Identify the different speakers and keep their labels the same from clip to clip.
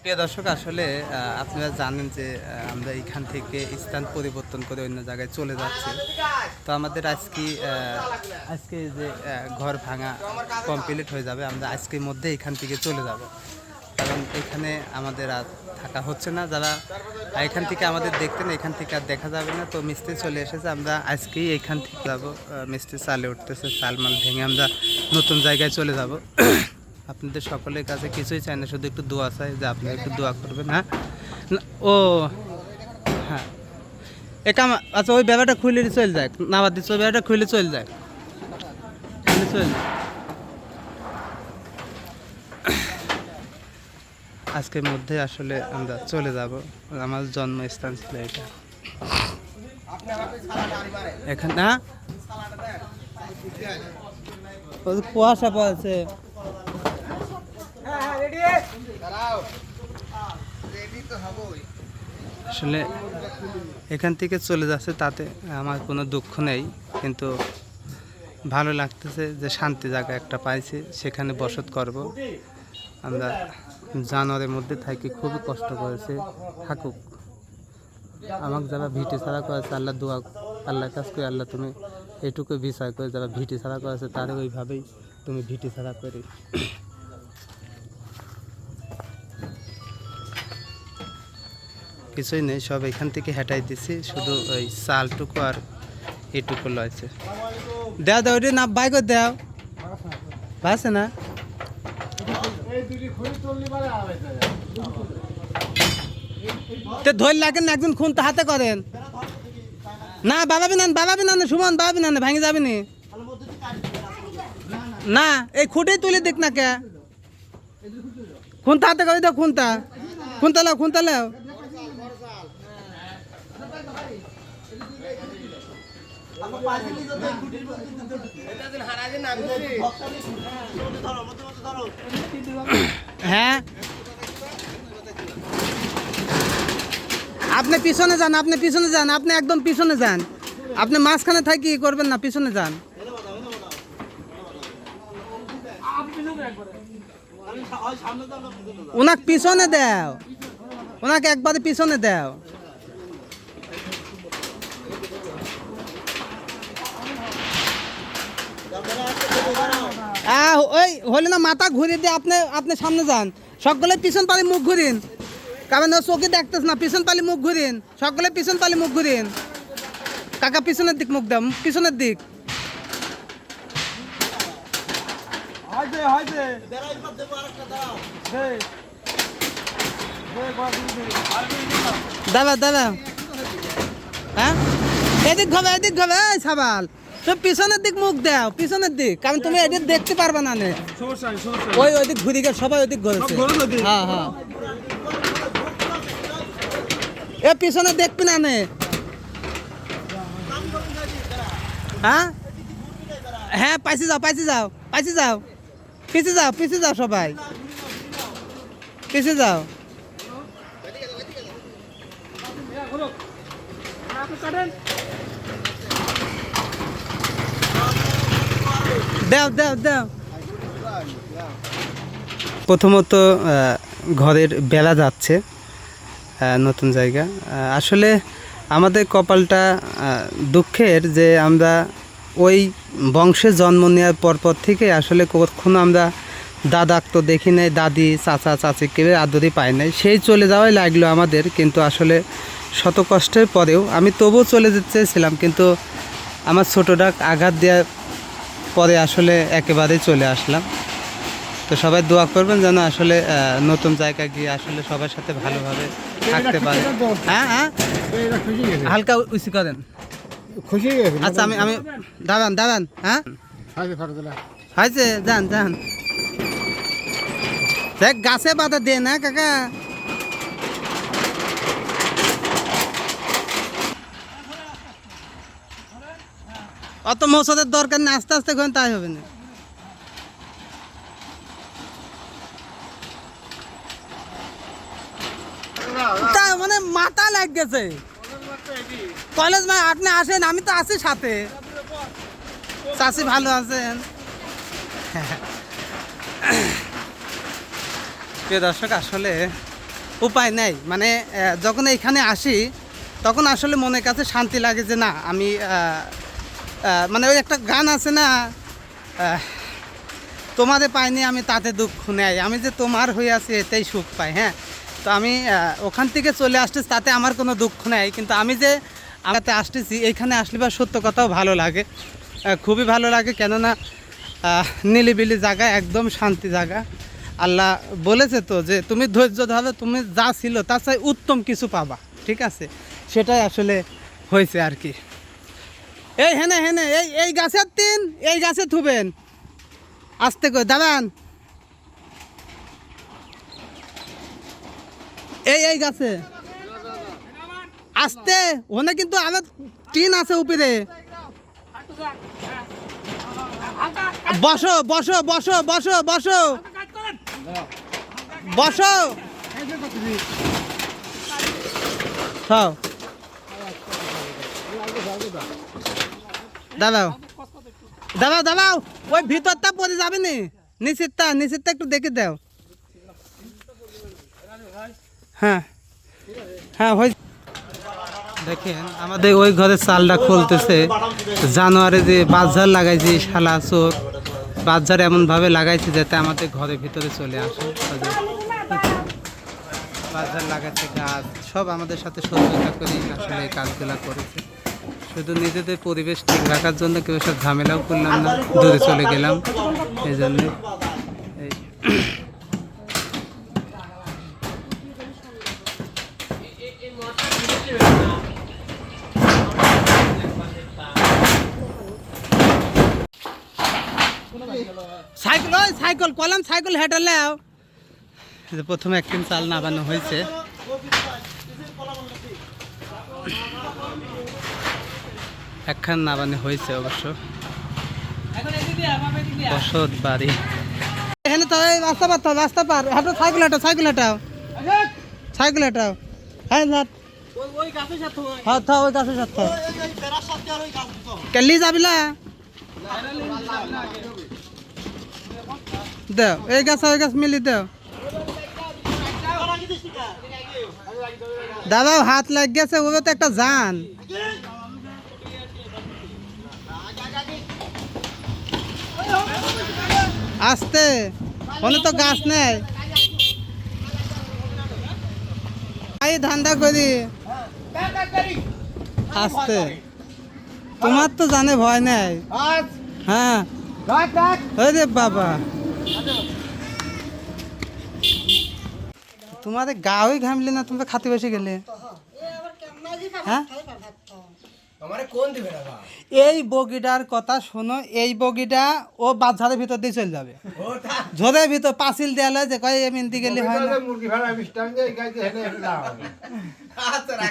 Speaker 1: প্রিয় দর্শক, আসলে আপনারা জানেন যে আমরা এখান থেকে স্থান পরিবর্তন করে অন্য জায়গায় চলে যাচ্ছি। তো আমাদের আজকে আজকে যে ঘর ভাঙা কমপ্লিট হয়ে যাবে, আমরা আজকের মধ্যে এখান থেকে চলে যাব। কারণ এখানে আমাদের আর থাকা হচ্ছে না, যারা এখান থেকে আমাদের দেখতেন, এখান থেকে আর দেখা যাবে না। তো মিস্ত্রি চলে এসেছে, আমরা আজকেই এখান থেকে যাব। মিস্ত্রি চালে উঠতেছে চালমাল ভেঙে আমরা নতুন জায়গায় চলে যাব। আপনাদের সকলের কাছে কিছুই চাই না, শুধু একটু দোয়া চাই যে আপনারা একটু দোয়া করবেন হ্যাঁ? ও হ্যাঁ। এ কাম আচ্ছা ওই ব্যাপারটা খুলে চলে যায় না, বাদ দিচ্ছে, ওই ব্যাপারটা খুলে চলে যায় খুলে চলে আজকের মধ্যে আসলে আমরা চলে যাব। আমার জন্মস্থান ছিল এটা। এখানে না ওই যে কুয়াশা পড়েছে। আসলে এখান থেকে চলে যাচ্ছে, তাতে আমার কোনো দুঃখ নেই, কিন্তু ভালো লাগতেছে যে শান্তি জায়গা একটা পাইছি, সেখানে বসত করব। আমরা জানোয়ারের মধ্যে থাকি, খুবই কষ্ট করেছে, থাকুক। আমাকে যারা ভিটি ছাড়া করেছে, আল্লাহ দোয়া আল্লাহর কাছ করে, আল্লাহ তুমি এটুকু বিচার করে, যারা ভিটি ছাড়া করেছে, তারা ওইভাবেই তুমি ভিটি ছাড়া করে কিছুই নেই, সব এখান থেকে হেঁটাই দিছি, শুধু ওই চালটুকু আর এটুকু লয়েছে দেও দেও ওটা না বাইক দেও। বাসে না? তে ধরে লাগেন না, একজন খুন তো হাতে করেন। না, বাবা বিনান বাবা বিনান, সুমন, বাবা বিনান, ভাঙে যাবে নি। না, এই খুঁটেই তুলে দেখ না কে? খুনতা হাতে করে, দাও খুনতা খুনতা লাও খুনতা লাও। হ্যাঁ আপনি পিছনে যান, আপনি পিছনে যান, আপনি একদম পিছনে যান। আপনি মাঝখানে থাকি করবেন না, পিছনে যান। ওনাকে পিছনে দাও। ওনাকে একবারে পিছনে দাও। ওই হলে না মাথা ঘুরিয়ে দিয়ে আপনি আপনি সামনে যান। সকলে পিছন পালি মুখ ঘুরিন। কারণ চোখে দেখতেছ না পিছন পালি মুখ ঘুরিন। সকলে পিছন পালি মুখ ঘুরিন। কাকা পিছনের দিক মুখ দাও পিছনের দিক। দাদা দাদা হ্যাঁ? এদিক ঘবে এদিক ঘবে সাবাল। তুমি পিছনের দিক মুখ দাও পিছনের দিক কারণ তুমি এদিক দেখতে পারবে না
Speaker 2: নেই।
Speaker 1: ওই ওইদিক ঘুরি গেছে সবাই ওইদিক ঘুরেছে।
Speaker 2: ওদিক?
Speaker 1: হ্যাঁ হ্যাঁ। এ পিছনে দেখবি না নে। হ্যাঁ? হ্যাঁ পাইছে যাও পাইছে যাও পাইছে যাও। পিছে যাও পিছে যাও সবাই। পিছে যাও। দাও দাও প্রথমত ঘরের বেলা যাচ্ছে নতুন জায়গা। আসলে আমাদের কপালটা দুঃখের যে আমরা ওই বংশে জন্ম নেওয়ার পরপর থেকে আসলে কখনো আমরা দাদাক তো দেখি নাই, দাদি, চাচা, চাচি কেউ আদরই পাই নাই। সেই চলে যাওয়াই লাগল আমাদের, কিন্তু আসলে শত কষ্টের পরেও আমি তবুও চলে যেতে চেয়েছিলাম, কিন্তু আমার ছোটোটা আঘাত দেওয়ার পরে আসলে একেবারেই চলে আসলাম। তো সবাই দোয়া করবেন যেন আসলে নতুন জায়গায় গিয়ে আসলে সবার সাথে ভালোভাবে থাকতে পারে। হ্যাঁ হ্যাঁ। হালকা উঁচু করেন।
Speaker 2: খুশি
Speaker 1: আচ্ছা আমি আমি দাঁড়ান দাঁড়ান হ্যাঁ। হয়েছে যান যান। দেখ গাছে বাধা দে না কাকা। অত মশাদের দরকার নেই, আস্তে আস্তে করেন তাই হবে না। মানে লাগ গেছে কলেজ মা আপনি আসেন, আমি তো সাথে। চাষি ভালো আছেন? প্রিয় দর্শক, আসলে উপায় নেই। মানে যখন এইখানে আসি, তখন আসলে মনের কাছে শান্তি লাগে যে না, আমি মানে ওই একটা গান আছে না তোমাদের পাইনি আমি তাতে দুঃখ নেই, আমি যে তোমার হয়ে আছি এতেই সুখ পাই হ্যাঁ? তো আমি ওখান থেকে চলে আসতেছি, তাতে আমার কোনো দুঃখ নেই, কিন্তু আমি যে আমাতে আসতেছি, এইখানে আসলে বা সত্য কথাও ভালো লাগে খুবই ভালো লাগে, কেননা নিলিবিলি জায়গা, একদম শান্তি জায়গা। আল্লাহ বলেছে তো যে, তুমি ধৈর্য ধরো, তুমি যা ছিল তার চাই উত্তম কিছু পাবা, ঠিক আছে? সেটাই আসলে হয়েছে আর কি। এই হেনে হেনে, এই এই গাছের তিন, এই গাছে থুবেন। আস্তে করে দাঁড়ান। এই এই গাছে। আস্তে, ওখানে কিন্তু আবার টিন আছে উপরে। বসো বসো বসো বসো বসো। বসো। হ্যাঁ দাঁড়াও। দাঁড়াও দাঁড়াও। ওই ভিতরটা পরে যাবে নি। নিচেরটা নিচেরটা একটু দেখে দাও। হ্যাঁ। হ্যাঁ দেখেন, আমাদের ওই ঘরের চালটা খুলতেছে। জানুয়ারি যে বাজার লাগাইছি শালা চোর, বাজার এমনভাবে লাগাইছে যাতে আমাদের ঘরের ভিতরে চলে আসে। বাজার লাগাচ্ছে গাছ, সব আমাদের সাথে সহযোগিতা করে আসলে এই কাজগুলো করেছে। শুধু নিজেদের পরিবেশ ঠিক রাখার জন্য কেউ সব ঝামেলাও করলাম না, দূরে চলে গেলাম। এই জন্যে সাইকেল, ওই সাইকেল, কলাম সাইকেল হেঁটালে যে প্রথমে একদিন চাল নামানো হয়েছে। একখান নামানো হয়েছে অবশ্য। বসত বাড়ি। এখানে তো রাস্তা পার তো, রাস্তা পার। হাঁটো সাইকেল হাঁটো সাইকেল হাঁটাও। সাইকেল হাঁটাও। হ্যাঁ হাট হ্যাঁ থা ওই গাছের সাথে কেলি যাবিলা দেও এই গাছ ওই গাছ মিলি দেও। দাদা হাত লাগ গেছে ওবে তো একটা যান। আসতে। ওনে তো গাছ নেই। এই ধান্দা করি। আসতে। তোমার তো জানে ভয় নেই। হ্যাঁ। আরে বাবা। তোমাদের গাওই ঘামলে না তোমরা খাতে বসে গেলে? হ্যাঁ? এই বগিটার কথা শোনো এই বগিটা ও বাচ্চাদের ভিতর দিয়ে চলে যাবে। ঝোদের ভিতর পাঁচিল দেয়ালে যে কয় এমনি গেলে হয় না।
Speaker 2: দাও।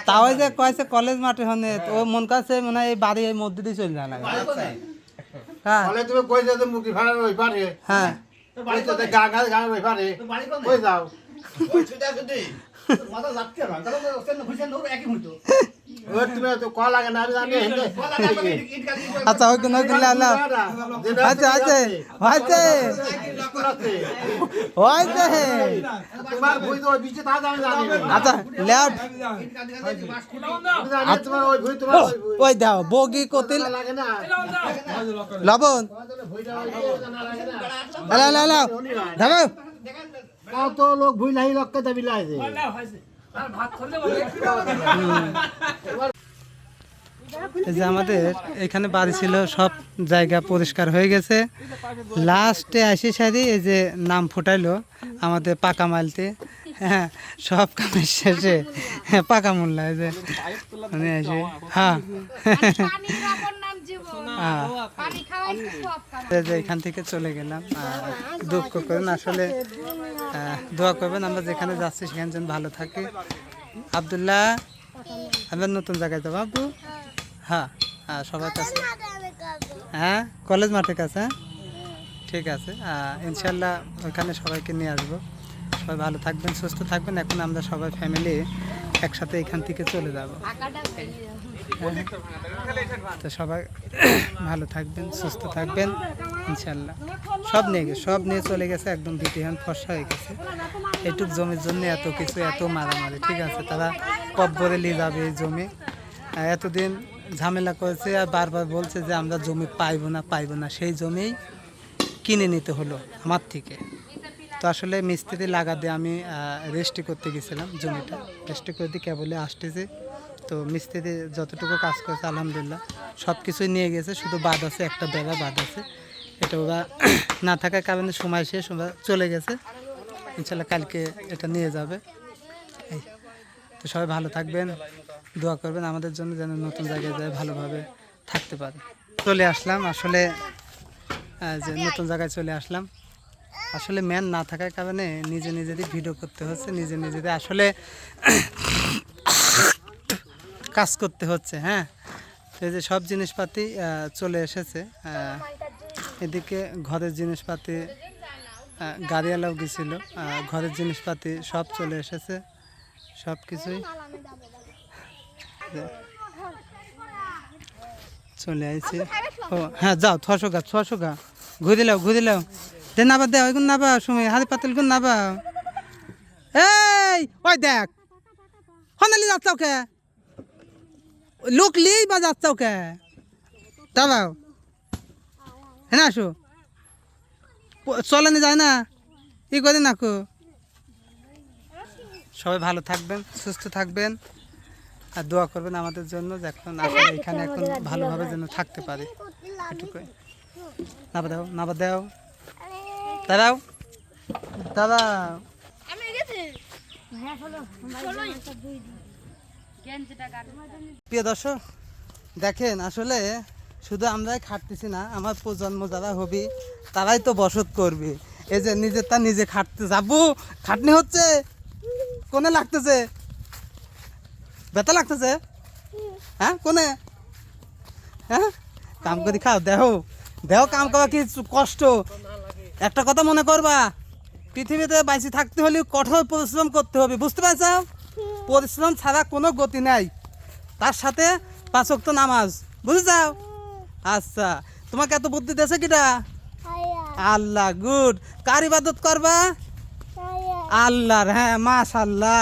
Speaker 1: তাও যে কয়েছে কলেজ মাঠে হনে ও মন কাছে মানে হয় এই বাড়ি এই মধ্যে দিয়ে চলে যায় লাগে হ্যাঁ।
Speaker 2: তুমি কই যাও মুরগি ভাড়া ওই পারে?
Speaker 1: হ্যাঁ।
Speaker 2: গা গা গা ওই পারে। কই যাও? ওই তুমি তো কল লাগে না আমি জানি হেনে
Speaker 1: আচ্ছা ওই কোন কিনলে আল্লাহ আচ্ছা আচ্ছা হয়েছে হয়েছে আচ্ছা।
Speaker 2: তোমার ওই
Speaker 1: দাও বগি কতিল। লবণ। দাও
Speaker 2: কত লোক ভুই নাই লক্ষ্য দাবি লাগে
Speaker 1: যে আমাদের এখানে বাড়ি ছিল সব জায়গা পরিষ্কার হয়ে গেছে। লাস্টে আসি সারি এই যে নাম ফুটাইলো আমাদের পাকা মালতে। হ্যাঁ সব কামের শেষে হ্যাঁ পাকা মোল্লা এই যে। হ্যাঁ। এখান থেকে চলে গেলাম দুঃখ করেন আসলে দোয়া করবেন আমরা যেখানে যাচ্ছি সেখানে যেন ভালো থাকি। আবদুল্লাহ আমরা নতুন জায়গায় যাব। আব্বু? হ্যাঁ হ্যাঁ সবার কাছে। হ্যাঁ কলেজ মাঠের কাছে হ্যাঁ? ঠিক আছে ইনশাল্লাহ ওখানে সবাইকে নিয়ে আসব। সবাই ভালো থাকবেন সুস্থ থাকবেন। এখন আমরা সবাই ফ্যামিলি একসাথে এখান থেকে চলে যাব।
Speaker 3: যাবে।
Speaker 1: তো সবাই ভালো থাকবেন, সুস্থ থাকবেন, ইনশাল্লাহ। সব নিয়ে গেছে, সব নিয়ে চলে গেছে, একদম ভিটিহান ফসা হয়ে গেছে। এইটুক জমির জন্য এত কিছু, এত মারামারি, ঠিক আছে? তারা কব্বরে নিয়ে যাবে এই জমি। এতদিন ঝামেলা করেছে আর বারবার বলছে যে আমরা জমি পাইবো না পাইবো না। সেই জমি কিনে নিতে হলো আমার থেকে। তো আসলে মিস্ত্রি লাগা দিয়ে আমি রেস্টি করতে গেছিলাম জমিটা। রেস্টি করে দিয়ে কেবলে আসতেছে। তো মিস্ত্রি যতটুকু কাজ করেছে, আলহামদুলিল্লাহ সব কিছুই নিয়ে গেছে। শুধু বাদ আছে, একটা বেড়া বাদ আছে। এটা ওরা না থাকার কারণে সময় শেষ, ওরা চলে গেছে। ইনশাল্লাহ কালকে এটা নিয়ে যাবে। এই। তো সবাই ভালো থাকবেন, দোয়া করবেন, আমাদের জন্য যেন নতুন জায়গায় যায়, ভালোভাবে থাকতে পারে। চলে আসলাম, আসলে যে নতুন জায়গায় চলে আসলাম। আসলে ম্যান না থাকার কারণে নিজে নিজেরই ভিডিও করতে হচ্ছে, নিজে নিজেদের আসলে কাজ করতে হচ্ছে হ্যাঁ? এই যে সব জিনিসপাতি চলে এসেছে এদিকে ঘরের জিনিসপাতি গাড়িওয়ালাও গেছিল ঘরের জিনিসপাতি সব চলে এসেছে, সব কিছুই চলে আইছে। ও হ্যাঁ যাও ছশো গা ছশো গা, ঘুরে লাও ঘুরে লাও দে নাবা, দে, ওইগুন নাবা সময় হাতে পাতিল গুন নাবা। এই, ওই দেখ হনালি যাচ্ছাও কে? লোক লিয়েই বা যাচ্ছাও কে? দাবাও হ্যাঁ আসো। চলেনি যায় না? ই করে নাকো সবাই ভালো থাকবেন, সুস্থ থাকবেন, আর দোয়া করবেন আমাদের জন্য এখন আসলে এখানে এখন ভালোভাবে যেন থাকতে পারে। এটুকুই। নাবা দাও নাবা দাও। দাঁড়াও। দাঁড়াও প্রিয় দর্শক, দেখেন, আসলে শুধু আমরাই খাটতেছি না, আমার প্রজন্ম যারা হবি, তারাই তো বসত করবে। এই যে নিজের তা নিজে খাটতে যাব, খাটনি হচ্ছে? কোনে লাগতেছে? ব্যথা লাগতেছে? হ্যাঁ কোনে? হ্যাঁ কাম করি খাও, দেহ। দেহ কাম করা কি কষ্ট? একটা কথা মনে করবা? পৃথিবীতে বাইসে থাকতে হলে কঠোর পরিশ্রম করতে হবে বুঝতে পারছ? পরিশ্রম ছাড়া কোনো গতি নাই। তার সাথে পাঁচক তো নামাজ বুঝে যাও আচ্ছা তোমাকে এত বুদ্ধি দিয়েছে কিটা? আল্লাহ গুড। কার ইবাদত করবা? আল্লাহর হ্যাঁ মাশাল্লাহ